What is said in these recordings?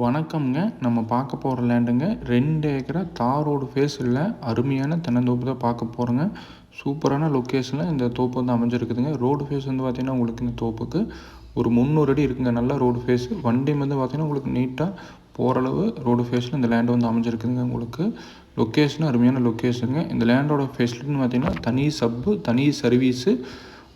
வணக்கம்ங்க. நம்ம பார்க்க போகிற லேண்டுங்க. ரெண்டு ஏக்கரா தார் ரோடு ஃபேஸில் அருமையான தென்னந்தோப்பு தான் பார்க்க போகிறோங்க சூப்பரான லொக்கேஷனில் இந்த தோப்பு வந்து அமைஞ்சிருக்குதுங்க. ரோடு ஃபேஸ் வந்து பார்த்திங்கன்னா உங்களுக்கு இந்த தோப்புக்கு ஒரு முந்நூறு அடி இருக்குங்க. நல்ல ரோடு ஃபேஸு வண்டி வந்து பார்த்திங்கன்னா உங்களுக்கு நீட்டாக போகிற அளவு ரோடு ஃபேஸில் இந்த லேண்டு வந்து அமைஞ்சிருக்குதுங்க உங்களுக்கு. லொக்கேஷனும் அருமையான லொக்கேஷனுங்க இந்த லேண்டோட ஃபெசிலிட்டின்னு பார்த்திங்கன்னா தனி சப்பு தனி சர்வீஸு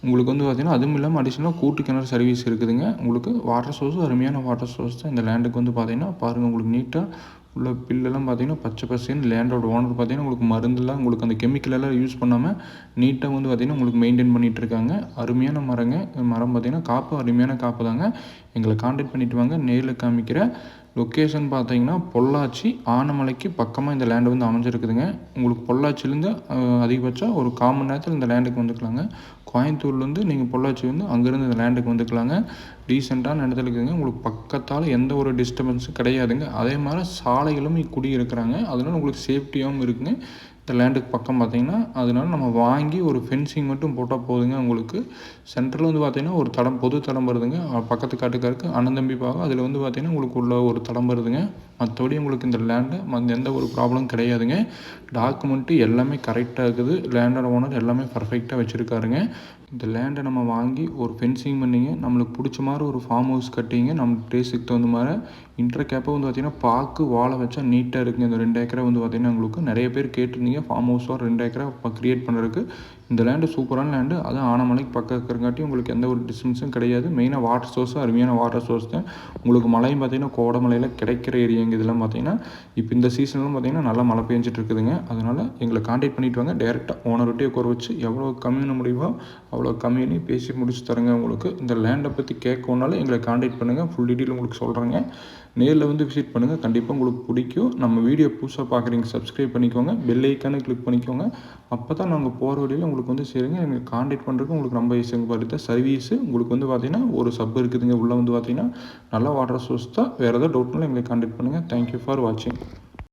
உங்களுக்கு வந்து பார்த்திங்கன்னா அதுவும் இல்லாமல் அடிஷ்னலாக கூட்டு கிணறு சர்வீஸ் இருக்குதுங்க. உங்களுக்கு வாட்டர் சோர்ஸும் அருமையான வாட்டர் சோர்ஸ் தான். இந்த லேண்டுக்கு வந்து பார்த்திங்கன்னா பாருங்கள் உங்களுக்கு நீட்டாக உள்ள பில்லெல்லாம் பார்த்திங்கன்னா பச்சை பசேன்னு லேண்டோட ஓனர் பார்த்திங்கன்னா உங்களுக்கு மருந்துலாம் உங்களுக்கு அந்த கெமிக்கலெல்லாம் யூஸ் பண்ணாமல் நீட்டாக வந்து பார்த்திங்கன்னா உங்களுக்கு மெயின்டைன் பண்ணிகிட்டு இருக்காங்க. அருமையான மரங்க. மரம் பார்த்திங்கன்னா காப்பு அருமையான காப்பு தாங்க. எங்களை காண்டாக்ட் பண்ணிவிட்டு வாங்க. நேரில் காமிக்கிற லொக்கேஷன் பார்த்தீங்கன்னா பொள்ளாச்சி ஆனமலைக்கு பக்கமாக இந்த லேண்டு வந்து அமைஞ்சிருக்குதுங்க. உங்களுக்கு பொள்ளாச்சிலேருந்து அதிகபட்சம் ஒரு காமன் நேரத்தில் இந்த லேண்டுக்கு வந்துக்கலாங்க. கோயம்புத்தூர்லேருந்து நீங்கள் பொள்ளாச்சி வந்து அங்கேருந்து இந்த லேண்டுக்கு வந்துக்கலாங்க. ரீசெண்டான இடத்துல இருக்குதுங்க. உங்களுக்கு பக்கத்தால் எந்த ஒரு டிஸ்டர்பன்ஸும் கிடையாதுங்க. அதே மாதிரி சாலைகளும் குடி இருக்கிறாங்க அதனால் உங்களுக்கு சேஃப்டியாகவும் இருக்குங்க. இந்த லேண்டுக்கு பக்கம் பார்த்தீங்கன்னா அதனால நம்ம வாங்கி ஒரு ஃபென்சிங் மட்டும் போட்டால் போதுங்க உங்களுக்கு. சென்டரில் வந்து பார்த்திங்கன்னா ஒரு தடம் பொது தடம் வருதுங்க. பக்கத்து காட்டுக்காருக்கு அண்ணந்தம்பி பாகம் அதில் வந்து பார்த்திங்கன்னா உங்களுக்கு உள்ள ஒரு தடம் வருதுங்க. மற்றபடி உங்களுக்கு இந்த லேண்டு மற்ற எந்த ஒரு ப்ராப்ளம் கிடையாதுங்க. டாக்குமெண்ட்டு எல்லாமே கரெக்டாக இருக்குது. லேண்டோட ஓனர் எல்லாமே பர்ஃபெக்டாக வச்சுருக்காருங்க. இந்த லேண்டை நம்ம வாங்கி ஒரு ஃபென்சிங் பண்ணிங்க நம்மளுக்கு பிடிச்ச மாதிரி ஒரு ஃபார்ம் ஹவுஸ் கட்டிங்க நம்ம டேஸுக்கு தகுந்த மாதிரி. இன்டர் கேப்பை வந்து பார்த்திங்கன்னா பார்க்கு வாழை வச்சா நீட்டாக இருக்குங்க. இந்த ரெண்டு ஏக்கரை வந்து பார்த்திங்கன்னா உங்களுக்கு நிறைய பேர் கேட்டிருந்தீங்க. ஃபார்ம் ஹவுஸாக ரெண்டு ஏக்கரை க்ரியேட் பண்ணுறதுக்கு இந்த லேண்டு சூப்பரான லேண்டு அதுவும் ஆனமலைக்கு பக்கம் இருக்கிறங்காட்டி உங்களுக்கு எந்த ஒரு டிஸ்டன்ஸும் கிடையாது. மெயினாக வாட்டர் சோர்ஸும் அருமையான வாட்டர் சோர்ஸ் தான். உங்களுக்கு மழையும் பார்த்திங்கன்னா கோடமலையில் கிடைக்கிற ஏரியாங்க இதெல்லாம் பார்த்தீங்கன்னா இப்போ இந்த சீசன்லாம் பார்த்தீங்கன்னா நல்லா மழை பெஞ்சிட்டு இருக்குதுங்க. அதனால் எங்களை காண்டாக்ட் பண்ணிட்டு வாங்க. டேரெக்டாக ஓனர்கிட்டே குறை வச்சு எவ்வளோ கம்மியான முடியுமோ அவ்வளோ கம்மின்னு பேசி முடிச்சு தருங்க உங்களுக்கு. இந்த லேண்டை பற்றி கேட்கணுனாலும் எங்களை காண்டாக்ட் பண்ணுங்கள் ஃபுல் டீட்டெயில் உங்களுக்கு சொல்கிறேங்க நேரில் வந்து விசிட் பண்ணுங்கள் கண்டிப்பாக உங்களுக்கு பிடிக்கும். நம்ம வீடியோ புதுசாக பார்க்குறீங்க சப்ஸ்கிரைப் பண்ணிக்கோங்க. பெல் ஐக்கானு கிளிக் பண்ணிக்கோங்க. அப்போ தான் நாங்கள் போகிற வழியில் உங்களுக்கு வந்து சேருங்க. எங்கள் காண்டாக்ட் பண்ணுறதுக்கு உங்களுக்கு ரொம்ப ஈஸியாக பார்த்து சர்வீஸு உங்களுக்கு வந்து பார்த்திங்கன்னா ஒரு சப் இருக்குதுங்க. உள்ளே வந்து பார்த்திங்கன்னா நல்லா வாட்டர் சோர்ஸ் தான். வேறு ஏதாவது டவுட்னாலும் எங்களை காண்டாக்ட் பண்ணுங்கள் தேங்க்யூ ஃபார் வாட்சிங்